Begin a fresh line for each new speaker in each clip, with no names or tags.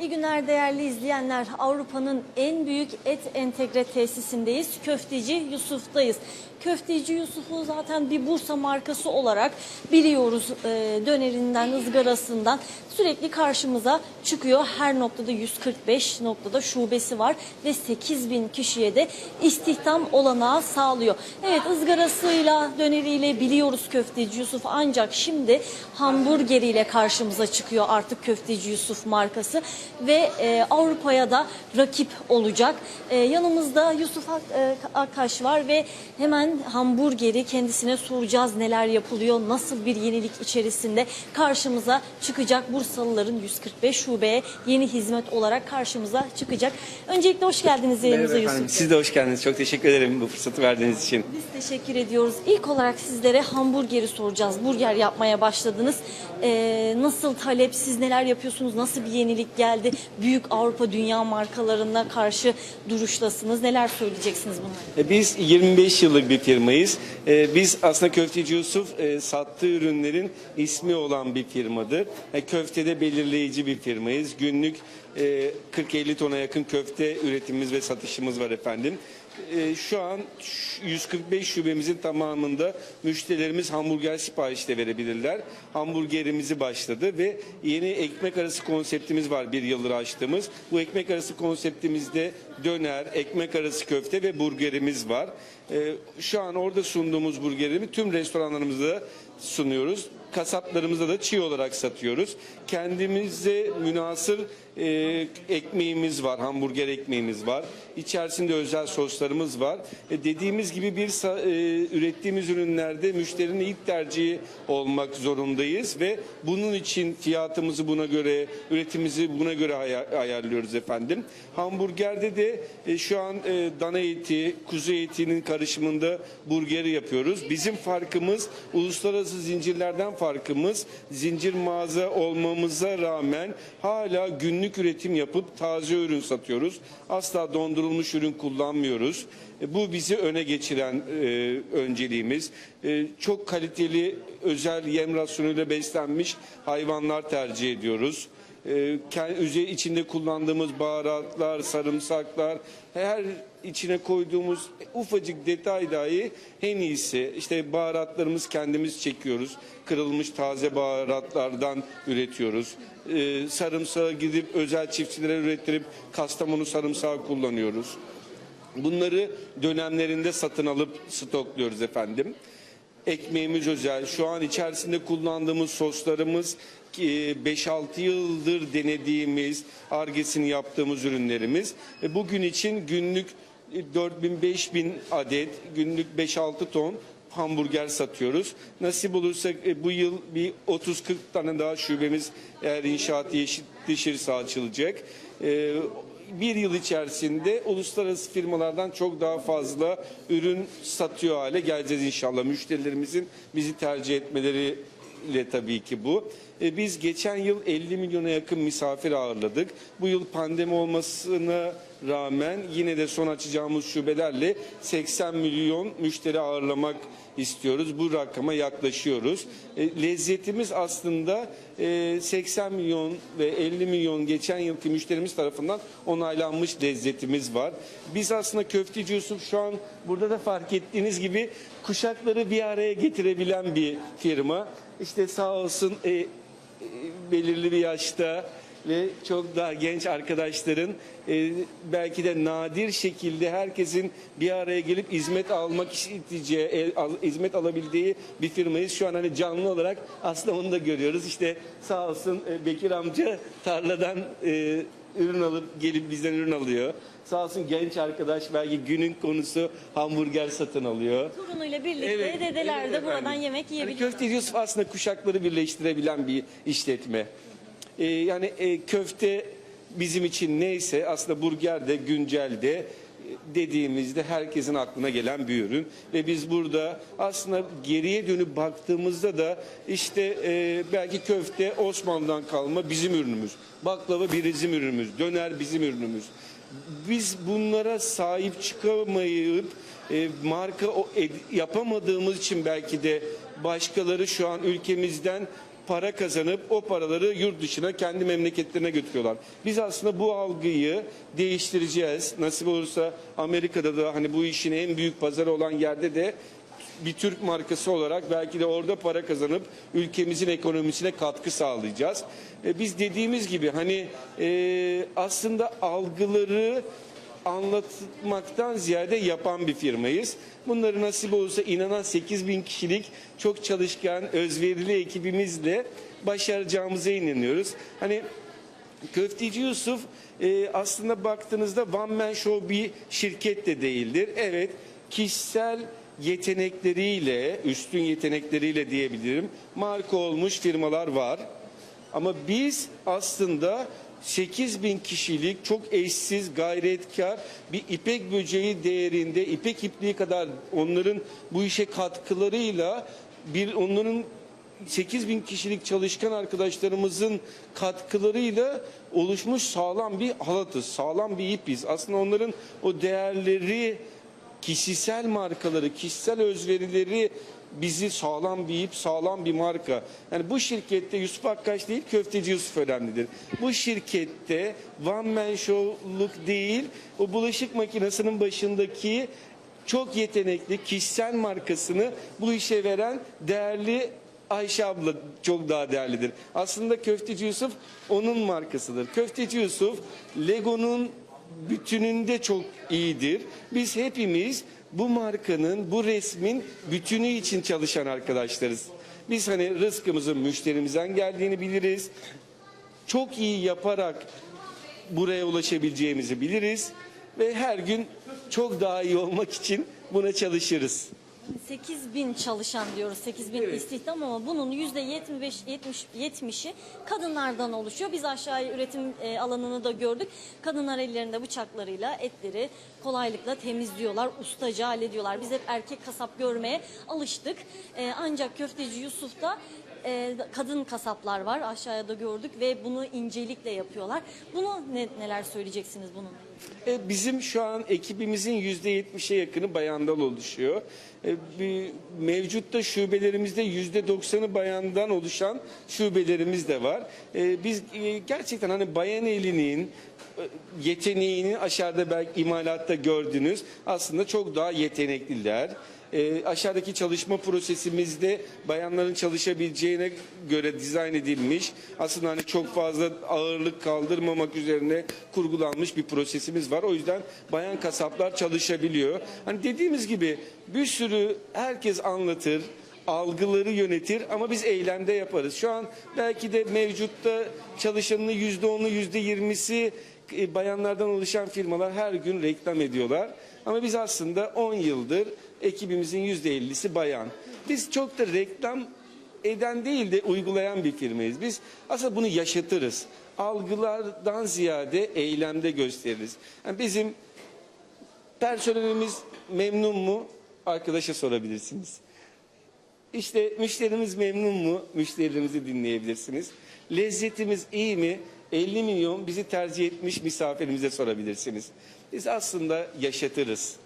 İyi günler değerli izleyenler. Avrupa'nın en büyük et entegre tesisindeyiz. Köfteci Yusuf'tayız. Köfteci Yusuf'u zaten bir Bursa markası olarak biliyoruz. Ee, dönerinden, ızgarasından sürekli karşımıza çıkıyor. Her noktada 145 noktada şubesi var ve 8 bin kişiye de istihdam olanağı sağlıyor. Evet ızgarasıyla, döneriyle biliyoruz Köfteci Yusuf ancak şimdi hamburgeriyle karşımıza çıkıyor artık Köfteci Yusuf markası ve e, Avrupa'ya da rakip olacak. E, yanımızda Yusuf Ak- e, var ve hemen hamburgeri kendisine soracağız neler yapılıyor, nasıl bir yenilik içerisinde karşımıza çıkacak. Bursalıların 145 şubeye yeni hizmet olarak karşımıza çıkacak. Öncelikle hoş geldiniz yayınımıza
Merhaba
Yusuf.
efendim. Siz de hoş geldiniz. Çok teşekkür ederim bu fırsatı verdiğiniz için.
Biz teşekkür ediyoruz. İlk olarak sizlere hamburgeri soracağız. Burger yapmaya başladınız. Ee, nasıl talep, siz neler yapıyorsunuz, nasıl bir yenilik geldi? Büyük Avrupa dünya markalarına karşı duruşlasınız. Neler söyleyeceksiniz bunlara?
E, Biz 25 yıllık bir firmayız. E, Biz aslında Köfteci Yusuf e, sattığı ürünlerin ismi olan bir firmadır. Köftede belirleyici bir firmayız. Günlük e, 40-50 tona yakın köfte üretimimiz ve satışımız var efendim. E, Şu an ş- 145 şubemizin tamamında müşterilerimiz hamburger sipariş de verebilirler. Hamburgerimizi başladı ve yeni ekmek arası konseptimiz var bir yıldır açtığımız. Bu ekmek arası konseptimizde döner, ekmek arası köfte ve burgerimiz var. Ee, şu an orada sunduğumuz burgerimi tüm restoranlarımızda sunuyoruz. Kasaplarımızda da çiğ olarak satıyoruz. Kendimize münasır e, ekmeğimiz var, hamburger ekmeğimiz var. İçerisinde özel soslarımız var. E, dediğimiz gibi bir e, ürettiğimiz ürünlerde müşterinin ilk tercihi olmak zorundayız ve bunun için fiyatımızı buna göre, üretimimizi buna göre aya- ayarlıyoruz efendim. Hamburgerde de e, şu an e, dana eti, kuzu etinin karışımında burgeri yapıyoruz. Bizim farkımız uluslararası zincirlerden farkımız zincir mağaza olmamıza rağmen hala günlük üretim yapıp taze ürün satıyoruz. Asla dondurulmuş ürün kullanmıyoruz. E, Bu bizi öne geçiren e, önceliğimiz. E, çok kaliteli özel yem rasyonuyla beslenmiş hayvanlar tercih ediyoruz. E, içinde kullandığımız baharatlar, sarımsaklar, her içine koyduğumuz ufacık detay dahi en iyisi. İşte baharatlarımız kendimiz çekiyoruz. Kırılmış taze baharatlardan üretiyoruz. E, sarımsağı gidip özel çiftçilere ürettirip Kastamonu sarımsağı kullanıyoruz. Bunları dönemlerinde satın alıp stokluyoruz efendim. Ekmeğimiz özel. Şu an içerisinde kullandığımız soslarımız 5-6 yıldır denediğimiz, argesini yaptığımız ürünlerimiz. E, Bugün için günlük 4000-5000 adet, günlük 5-6 ton hamburger satıyoruz. Nasip olursa e, bu yıl bir 30-40 tane daha şubemiz eğer inşaat yetişirse açılacak. E, bir yıl içerisinde uluslararası firmalardan çok daha fazla ürün satıyor hale geleceğiz inşallah. Müşterilerimizin bizi tercih etmeleriyle tabii ki bu. E, Biz geçen yıl 50 milyona yakın misafir ağırladık. Bu yıl pandemi olmasına rağmen yine de son açacağımız şubelerle 80 milyon müşteri ağırlamak istiyoruz. Bu rakama yaklaşıyoruz. E, Lezzetimiz aslında e, 80 milyon ve 50 milyon geçen yılki müşterimiz tarafından onaylanmış lezzetimiz var. Biz aslında Köfteci Yusuf şu an burada da fark ettiğiniz gibi kuşakları bir araya getirebilen bir firma. İşte sağ olsun e, e, belirli bir yaşta ve çok daha genç arkadaşların e, belki de nadir şekilde herkesin bir araya gelip hizmet almak isteyeceği, e, al- hizmet alabildiği bir firmayız. Şu an hani canlı olarak aslında onu da görüyoruz. İşte sağ olsun e, Bekir amca tarladan e, ürün alıp gelip bizden ürün alıyor. Sağ olsun genç arkadaş belki günün konusu hamburger satın alıyor.
Torunuyla birlikte
Evet,
dedeler
evet
de buradan
efendim.
yemek
Hani
yiyebiliyor.
Köfteci Yusuf aslında kuşakları birleştirebilen bir işletme. Ee, yani e, köfte bizim için neyse aslında burger de güncel de dediğimizde herkesin aklına gelen bir ürün ve biz burada aslında geriye dönüp baktığımızda da işte e, belki köfte Osmanlı'dan kalma bizim ürünümüz. Baklava bizim ürünümüz. Döner bizim ürünümüz. Biz bunlara sahip çıkamayıp e, marka o- ed- yapamadığımız için belki de başkaları şu an ülkemizden para kazanıp o paraları yurt dışına kendi memleketlerine götürüyorlar. Biz aslında bu algıyı değiştireceğiz. Nasip olursa Amerika'da da hani bu işin en büyük pazarı olan yerde de bir Türk markası olarak belki de orada para kazanıp ülkemizin ekonomisine katkı sağlayacağız. E, biz dediğimiz gibi hani e, aslında algıları anlatmaktan ziyade yapan bir firmayız. Bunları nasip olursa inanan 8 bin kişilik çok çalışkan, özverili ekibimizle başaracağımıza inanıyoruz. Hani Köfteci Yusuf e, aslında baktığınızda one man show bir şirket de değildir. Evet kişisel yetenekleriyle, üstün yetenekleriyle diyebilirim marka olmuş firmalar var. Ama biz aslında 8 bin kişilik çok eşsiz, gayretkar bir ipek böceği değerinde, ipek ipliği kadar onların bu işe katkılarıyla bir onların 8 bin kişilik çalışkan arkadaşlarımızın katkılarıyla oluşmuş sağlam bir halatız, sağlam bir ipiz. Aslında onların o değerleri, kişisel markaları, kişisel özverileri bizi sağlam bir sağlam bir marka. Yani bu şirkette Yusuf Akkaş değil, Köfteci Yusuf önemlidir. Bu şirkette one man show'luk değil, o bulaşık makinesinin başındaki çok yetenekli kişisel markasını bu işe veren değerli Ayşe abla çok daha değerlidir. Aslında Köfteci Yusuf onun markasıdır. Köfteci Yusuf Lego'nun bütününde çok iyidir. Biz hepimiz bu markanın, bu resmin bütünü için çalışan arkadaşlarız. Biz hani rızkımızın müşterimizden geldiğini biliriz. Çok iyi yaparak buraya ulaşabileceğimizi biliriz ve her gün çok daha iyi olmak için buna çalışırız.
8 bin çalışan diyoruz, 8 bin istihdam ama bunun yüzde 75 70 70'i kadınlardan oluşuyor. Biz aşağıya üretim e, alanını da gördük. Kadınlar ellerinde bıçaklarıyla etleri kolaylıkla temizliyorlar, ustaca hallediyorlar. Biz hep erkek kasap görmeye alıştık. E, ancak köfteci Yusuf'ta e, kadın kasaplar var aşağıya da gördük ve bunu incelikle yapıyorlar. Bunu ne, neler söyleyeceksiniz bunun?
E, Bizim şu an ekibimizin yüzde yetmişe yakını bayandan oluşuyor. E, bir- Mevcutta şubelerimizde yüzde doksanı bayandan oluşan şubelerimiz de var. E, Biz e, gerçekten hani bayan elinin e, yeteneğini aşağıda belki imalatta gördünüz. Aslında çok daha yetenekliler. E, aşağıdaki çalışma prosesimizde bayanların çalışabileceğine göre dizayn edilmiş. Aslında hani çok fazla ağırlık kaldırmamak üzerine kurgulanmış bir prosesimiz var. O yüzden bayan kasaplar çalışabiliyor. Hani dediğimiz gibi bir sürü herkes anlatır algıları yönetir ama biz eylemde yaparız. Şu an belki de mevcutta çalışanının yüzde onu yüzde yirmisi e, bayanlardan oluşan firmalar her gün reklam ediyorlar. Ama biz aslında 10 yıldır ekibimizin yüzde ellisi bayan. Biz çok da reklam eden değil de uygulayan bir firmayız. Biz aslında bunu yaşatırız. Algılardan ziyade eylemde gösteririz. Yani bizim personelimiz memnun mu? Arkadaşa sorabilirsiniz. İşte müşterimiz memnun mu? Müşterilerimizi dinleyebilirsiniz. Lezzetimiz iyi mi? 50 milyon bizi tercih etmiş misafirimize sorabilirsiniz. Biz aslında yaşatırız.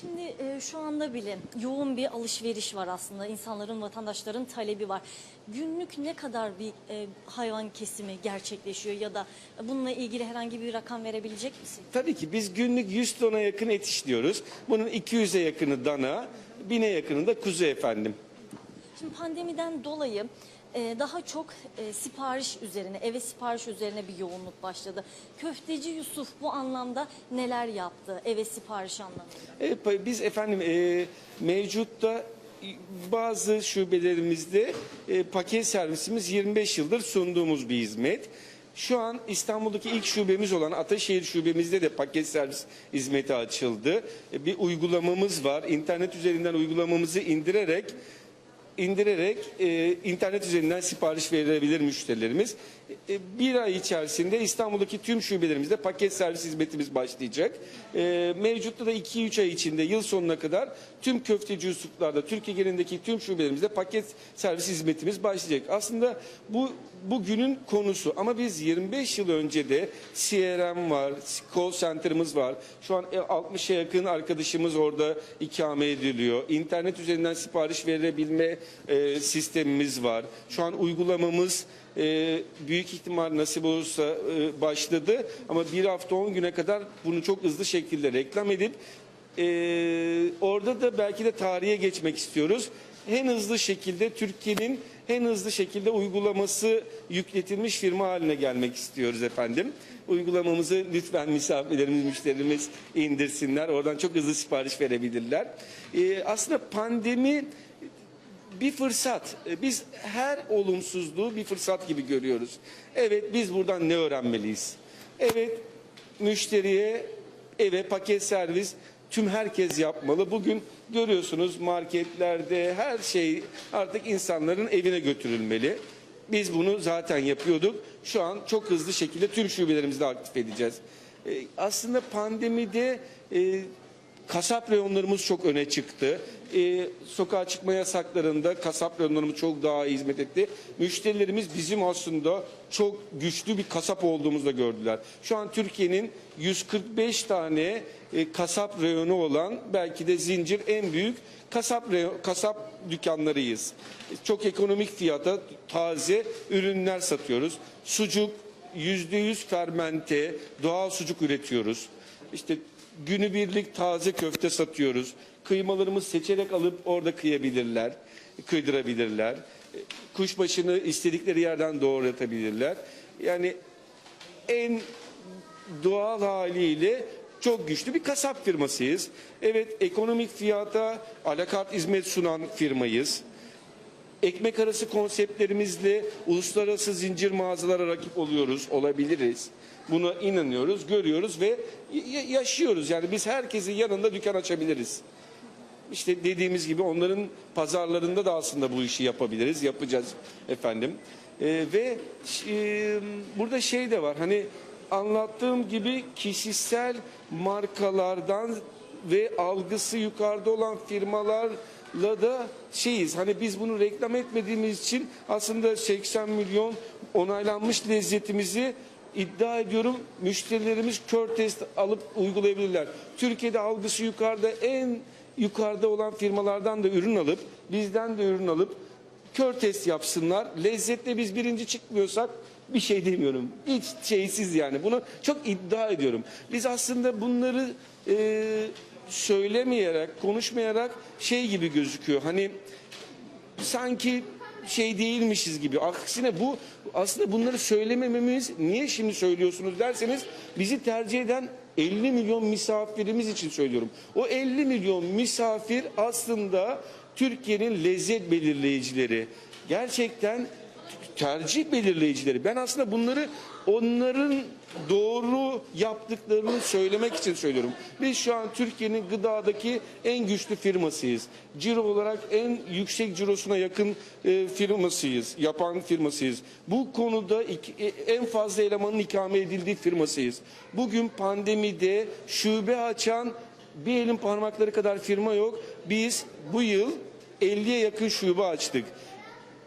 Şimdi e, şu anda bile yoğun bir alışveriş var aslında. İnsanların, vatandaşların talebi var. Günlük ne kadar bir e, hayvan kesimi gerçekleşiyor ya da bununla ilgili herhangi bir rakam verebilecek misin?
Tabii ki biz günlük 100 tona yakın et işliyoruz. Bunun 200'e yakını dana, 1000'e yakını da kuzu efendim.
Şimdi pandemiden dolayı e, daha çok e, sipariş üzerine, eve sipariş üzerine bir yoğunluk başladı. Köfteci Yusuf bu anlamda neler yaptı eve sipariş anlamında?
Evet, biz efendim e, mevcutta bazı şubelerimizde e, paket servisimiz 25 yıldır sunduğumuz bir hizmet. Şu an İstanbul'daki ilk şubemiz olan Ataşehir şubemizde de paket servis hizmeti açıldı. E, bir uygulamamız var. İnternet üzerinden uygulamamızı indirerek indirerek e, internet üzerinden sipariş verebilir müşterilerimiz. E, bir ay içerisinde İstanbul'daki tüm şubelerimizde paket servis hizmetimiz başlayacak. E, mevcutta da 2-3 ay içinde yıl sonuna kadar tüm köfteci Yusuflar'da Türkiye genelindeki tüm şubelerimizde paket servis hizmetimiz başlayacak. Aslında bu bugünün konusu ama biz 25 yıl önce de CRM var, call center'ımız var. Şu an 60'a yakın arkadaşımız orada ikame ediliyor. İnternet üzerinden sipariş verebilme e, sistemimiz var. Şu an uygulamamız e, büyük ihtimal nasip olursa e, başladı ama bir hafta 10 güne kadar bunu çok hızlı şekilde reklam edip ee, orada da belki de tarihe geçmek istiyoruz. En hızlı şekilde Türkiye'nin en hızlı şekilde uygulaması yükletilmiş firma haline gelmek istiyoruz efendim. Uygulamamızı lütfen misafirlerimiz, müşterimiz indirsinler. Oradan çok hızlı sipariş verebilirler. Ee, aslında pandemi bir fırsat. E, Biz her olumsuzluğu bir fırsat gibi görüyoruz. Evet biz buradan ne öğrenmeliyiz? Evet müşteriye eve paket servis tüm herkes yapmalı. Bugün görüyorsunuz marketlerde her şey artık insanların evine götürülmeli. Biz bunu zaten yapıyorduk. Şu an çok hızlı şekilde tüm şubelerimizde aktif edeceğiz. E, Aslında pandemide e, Kasap reyonlarımız çok öne çıktı. Ee, sokağa çıkma yasaklarında kasap reyonlarımız çok daha iyi hizmet etti. Müşterilerimiz bizim aslında çok güçlü bir kasap olduğumuzu da gördüler. Şu an Türkiye'nin 145 tane e, kasap reyonu olan belki de zincir en büyük kasap reyon- kasap dükkanlarıyız. Çok ekonomik fiyata taze ürünler satıyoruz. Sucuk %100 fermente doğal sucuk üretiyoruz. İşte günübirlik taze köfte satıyoruz. Kıymalarımız seçerek alıp orada kıyabilirler, kıydırabilirler. Kuşbaşını istedikleri yerden doğratabilirler. Yani en doğal haliyle çok güçlü bir kasap firmasıyız. Evet ekonomik fiyata alakart hizmet sunan firmayız. Ekmek arası konseptlerimizle uluslararası zincir mağazalara rakip oluyoruz, olabiliriz. Buna inanıyoruz, görüyoruz ve yaşıyoruz. Yani biz herkesin yanında dükkan açabiliriz. İşte dediğimiz gibi onların pazarlarında da aslında bu işi yapabiliriz, yapacağız efendim. Ee, ve e, burada şey de var hani anlattığım gibi kişisel markalardan ve algısı yukarıda olan firmalarla da şeyiz. Hani biz bunu reklam etmediğimiz için aslında 80 milyon onaylanmış lezzetimizi iddia ediyorum müşterilerimiz kör test alıp uygulayabilirler. Türkiye'de algısı yukarıda en yukarıda olan firmalardan da ürün alıp bizden de ürün alıp kör test yapsınlar. Lezzette biz birinci çıkmıyorsak bir şey demiyorum. Hiç şeysiz yani. Bunu çok iddia ediyorum. Biz aslında bunları e, söylemeyerek, konuşmayarak şey gibi gözüküyor. Hani sanki şey değilmişiz gibi. Aksine bu aslında bunları söylemememiz niye şimdi söylüyorsunuz derseniz bizi tercih eden 50 milyon misafirimiz için söylüyorum. O 50 milyon misafir aslında Türkiye'nin lezzet belirleyicileri. Gerçekten tercih belirleyicileri. Ben aslında bunları onların doğru yaptıklarını söylemek için söylüyorum. Biz şu an Türkiye'nin gıdadaki en güçlü firmasıyız. Ciro olarak en yüksek cirosuna yakın e, firmasıyız. Yapan firmasıyız. Bu konuda iki- e, en fazla elemanın ikame edildiği firmasıyız. Bugün pandemide şube açan bir elin parmakları kadar firma yok. Biz bu yıl 50'ye yakın şube açtık.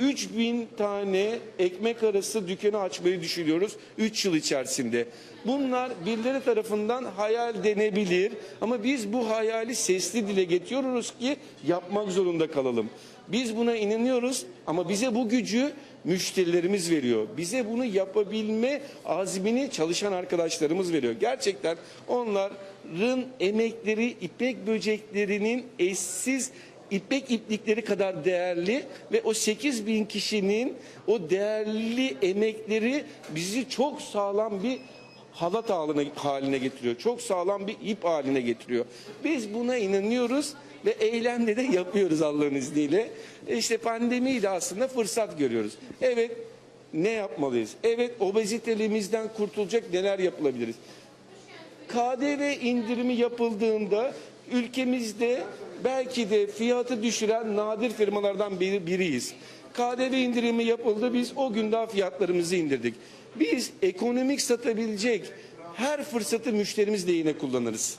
3000 tane ekmek arası dükkanı açmayı düşünüyoruz 3 yıl içerisinde. Bunlar birileri tarafından hayal denebilir ama biz bu hayali sesli dile getiriyoruz ki yapmak zorunda kalalım. Biz buna inanıyoruz ama bize bu gücü müşterilerimiz veriyor. Bize bunu yapabilme azmini çalışan arkadaşlarımız veriyor. Gerçekten onların emekleri ipek böceklerinin eşsiz İpek iplikleri kadar değerli ve o 8 bin kişinin o değerli emekleri bizi çok sağlam bir halat haline, haline getiriyor. Çok sağlam bir ip haline getiriyor. Biz buna inanıyoruz ve eylemle de yapıyoruz Allah'ın izniyle. İşte pandemiyi de aslında fırsat görüyoruz. Evet ne yapmalıyız? Evet obeziteliğimizden kurtulacak neler yapılabiliriz? KDV indirimi yapıldığında ülkemizde belki de fiyatı düşüren nadir firmalardan biri, biriyiz. KDV indirimi yapıldı biz o gün daha fiyatlarımızı indirdik. Biz ekonomik satabilecek her fırsatı müşterimizle yine kullanırız.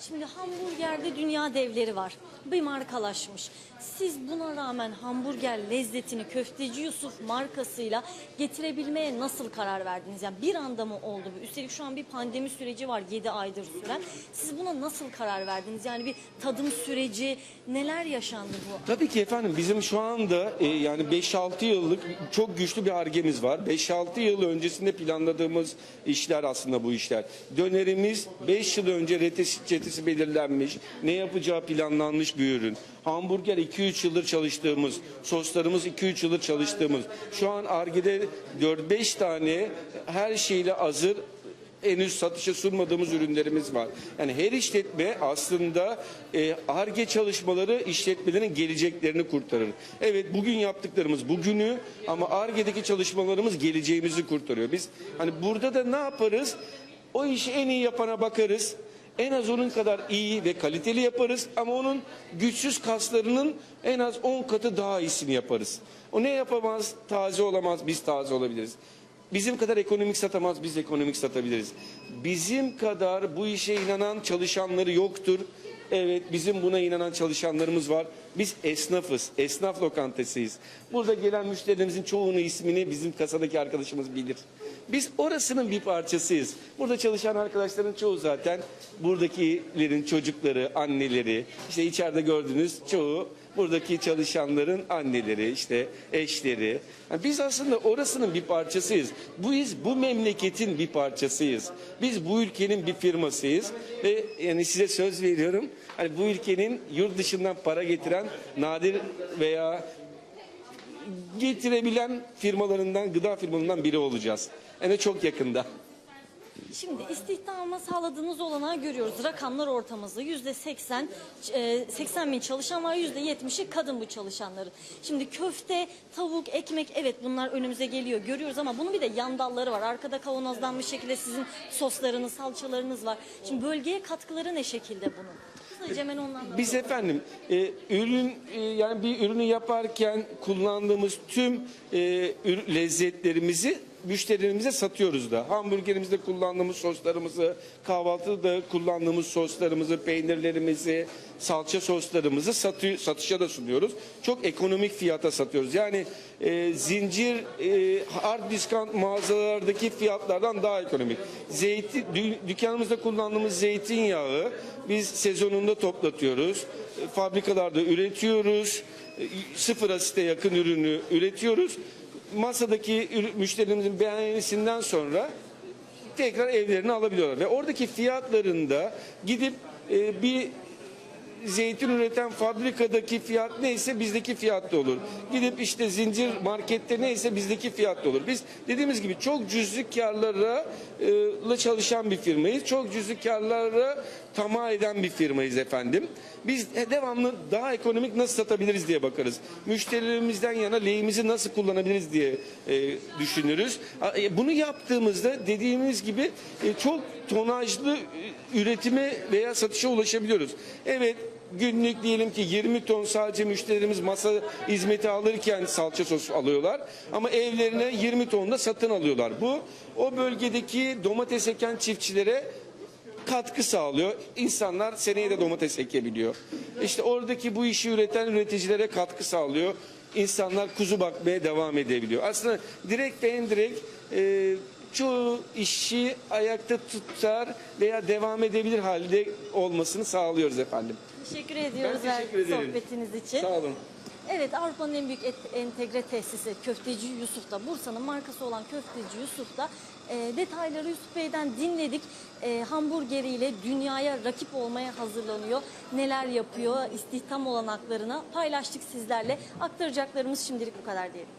Şimdi hamburgerde dünya devleri var. Bir markalaşmış. Siz buna rağmen hamburger lezzetini Köfteci Yusuf markasıyla getirebilmeye nasıl karar verdiniz? Yani bir anda mı oldu bu? Üstelik şu an bir pandemi süreci var 7 aydır süren. Siz buna nasıl karar verdiniz? Yani bir tadım süreci neler yaşandı bu?
Tabii ki efendim bizim şu anda e, yani 5-6 yıllık çok güçlü bir argemiz var. 5-6 yıl öncesinde planladığımız işler aslında bu işler. Dönerimiz 5 yıl önce retesi çetesi belirlenmiş, ne yapacağı planlanmış bir ürün. Hamburger 2-3 yıldır çalıştığımız, soslarımız 2-3 yıldır çalıştığımız. Şu an Arge'de 4-5 tane her şeyle hazır henüz satışa sunmadığımız ürünlerimiz var. Yani her işletme aslında e, ARGE çalışmaları işletmelerin geleceklerini kurtarır. Evet bugün yaptıklarımız bugünü ama ARGE'deki çalışmalarımız geleceğimizi kurtarıyor. Biz hani burada da ne yaparız? O işi en iyi yapana bakarız. En az onun kadar iyi ve kaliteli yaparız ama onun güçsüz kaslarının en az 10 katı daha iyisini yaparız. O ne yapamaz? Taze olamaz, biz taze olabiliriz. Bizim kadar ekonomik satamaz, biz ekonomik satabiliriz. Bizim kadar bu işe inanan çalışanları yoktur. Evet, bizim buna inanan çalışanlarımız var. Biz esnafız, esnaf lokantasıyız. Burada gelen müşterilerimizin çoğunun ismini bizim kasadaki arkadaşımız bilir. Biz orasının bir parçasıyız. Burada çalışan arkadaşların çoğu zaten buradakilerin çocukları, anneleri, işte içeride gördüğünüz çoğu buradaki çalışanların anneleri, işte eşleri. Yani biz aslında orasının bir parçasıyız. Bu biz bu memleketin bir parçasıyız. Biz bu ülkenin bir firmasıyız ve yani size söz veriyorum. Hani bu ülkenin yurt dışından para getiren nadir veya getirebilen firmalarından, gıda firmalarından biri olacağız. Yani çok yakında.
Şimdi istihdama sağladığınız olanağı görüyoruz. Rakamlar ortamızda yüzde 80, e, 80 bin çalışan var, yüzde 70'i kadın bu çalışanların. Şimdi köfte, tavuk, ekmek evet bunlar önümüze geliyor görüyoruz ama bunun bir de yan dalları var. Arkada kavanozlanmış şekilde sizin soslarınız, salçalarınız var. Şimdi bölgeye katkıları ne şekilde bunun?
Biz efendim e, ürün e, yani bir ürünü yaparken kullandığımız tüm e, lezzetlerimizi müşterilerimize satıyoruz da. Hamburgerimizde kullandığımız soslarımızı, kahvaltıda kullandığımız soslarımızı, peynirlerimizi, salça soslarımızı satı, satışa da sunuyoruz. Çok ekonomik fiyata satıyoruz. Yani e, zincir e, hard discount mağazalardaki fiyatlardan daha ekonomik. Zeytin, dü- dükkanımızda kullandığımız zeytinyağı biz sezonunda toplatıyoruz. E, Fabrikalarda üretiyoruz. E, Sıfır asite yakın ürünü üretiyoruz. Masadaki müşterilerimizin beğenisinden sonra tekrar evlerine alabiliyorlar. Ve oradaki fiyatlarında gidip e, bir zeytin üreten fabrikadaki fiyat neyse bizdeki fiyat da olur. Gidip işte zincir markette neyse bizdeki fiyat da olur. Biz dediğimiz gibi çok cüzlü karlara la çalışan bir firmayız. Çok cüzlü karlara tamah eden bir firmayız efendim. Biz e, devamlı daha ekonomik nasıl satabiliriz diye bakarız. Müşterilerimizden yana lehimizi nasıl kullanabiliriz diye e, düşünürüz. E, Bunu yaptığımızda dediğimiz gibi e, çok tonajlı üretime veya satışa ulaşabiliyoruz. Evet günlük diyelim ki 20 ton sadece müşterimiz masa hizmeti alırken salça sos alıyorlar. Ama evlerine 20 ton da satın alıyorlar. Bu o bölgedeki domates eken çiftçilere katkı sağlıyor. İnsanlar seneye de domates ekebiliyor. İşte oradaki bu işi üreten üreticilere katkı sağlıyor. İnsanlar kuzu bakmaya devam edebiliyor. Aslında direkt ve indirekt e, çoğu işi ayakta tutar veya devam edebilir halde olmasını sağlıyoruz efendim.
teşekkür ediyoruz
Ben teşekkür ederim.
sohbetiniz için.
Sağ olun.
Evet Avrupa'nın en büyük et, entegre tesisi Köfteci Yusuf'ta. Bursa'nın markası olan Köfteci Yusuf'ta e, detayları Yusuf Bey'den dinledik. E, hamburgeriyle dünyaya rakip olmaya hazırlanıyor. Neler yapıyor, istihdam olanaklarını paylaştık sizlerle. Aktaracaklarımız şimdilik bu kadar diyelim.